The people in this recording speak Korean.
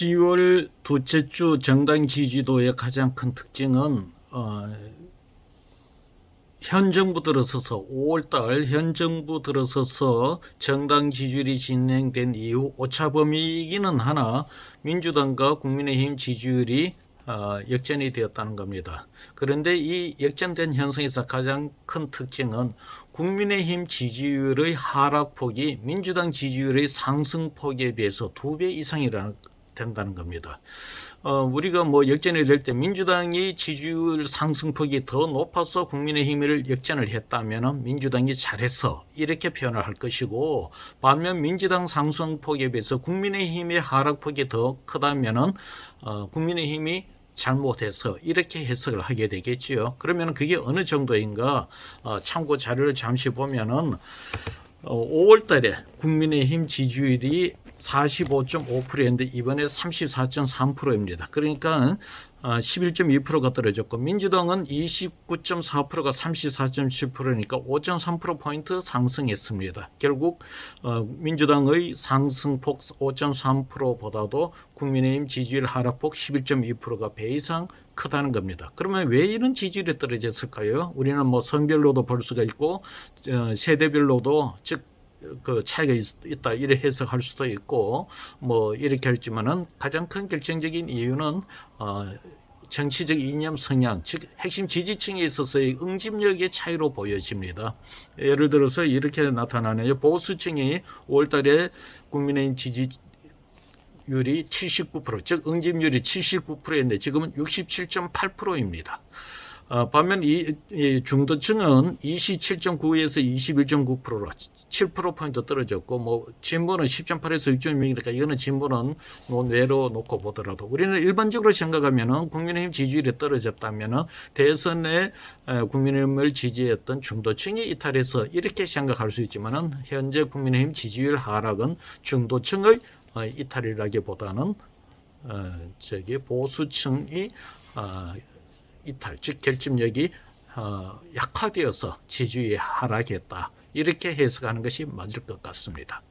10월 둘째 주 정당 지지도의 가장 큰 특징은 어, 현 정부 들어서서 5월달 현 정부 들어서서 정당 지지율이 진행된 이후 오차범위이기는 하나 민주당과 국민의힘 지지율이 어, 역전이 되었다는 겁니다. 그런데 이 역전된 현상에서 가장 큰 특징은 국민의힘 지지율의 하락폭이 민주당 지지율의 상승폭에 비해서 두 배 이상이라는 된다는 겁니다. 어, 우리가 뭐 역전이 될 때 민주당이 지지율 상승폭이 더 높아서 국민의힘을 역전을 했다면 민주당이 잘했어 이렇게 표현을 할 것이고 반면 민주당 상승폭에 비해서 국민의힘의 하락폭이 더 크다면은 어, 국민의힘이 잘못해서 이렇게 해석을 하게 되겠지요. 그러면 그게 어느 정도인가 어, 참고 자료를 잠시 보면은 어, 5월 달에 국민의힘 지지율이 45.5%였는데 이번에 34.3%입니다. 그러니까 어, 11.2%가 떨어졌고 민주당은 29.4%가 34.7%니까 5.3%포인트 상승했습니다. 결국 어, 민주당의 상승폭 5.3%보다도 국민의힘 지지율 하락폭 11.2%가 배 이상 크다는 겁니다. 그러면 왜 이런 지지율이 떨어졌을까요? 우리는 뭐 성별로도 볼 수가 있고 어, 세대별로도 즉 그 차이가 있, 다 이래 해석할 수도 있고 뭐 이렇게 할지만은 가장 큰 결정적인 이유는 어 정치적 이념 성향, 즉 핵심 지지층에 있어서의 응집력의 차이로 보여집니다. 예를 들어서 이렇게 나타나네요. 보수층이 5월달에 국민의힘 지지 율이 79%, 즉 응집률이 79%인데 지금은 67.8%입니다. 어, 반면 이, 이 중도층은 27.9에서 21.9%로 7%포인트 떨어졌고, 뭐, 진보는 10.8에서 6.6이니까 이거는 진보는 논외로 놓고 보더라도 우리는 일반적으로 생각하면은 국민의힘 지지율이 떨어졌다면은 대선에 에, 국민의힘을 지지했던 중도층이 이탈해서 이렇게 생각할 수 있지만은 현재 국민의힘 지지율 하락은 중도층의 어, 이탈이라기보다는 어, 저기 보수층이 어, 이탈, 즉 결집력이 어, 약화되어서 지지율이 하락했다. 이렇게 해석하는 것이 맞을 것 같습니다.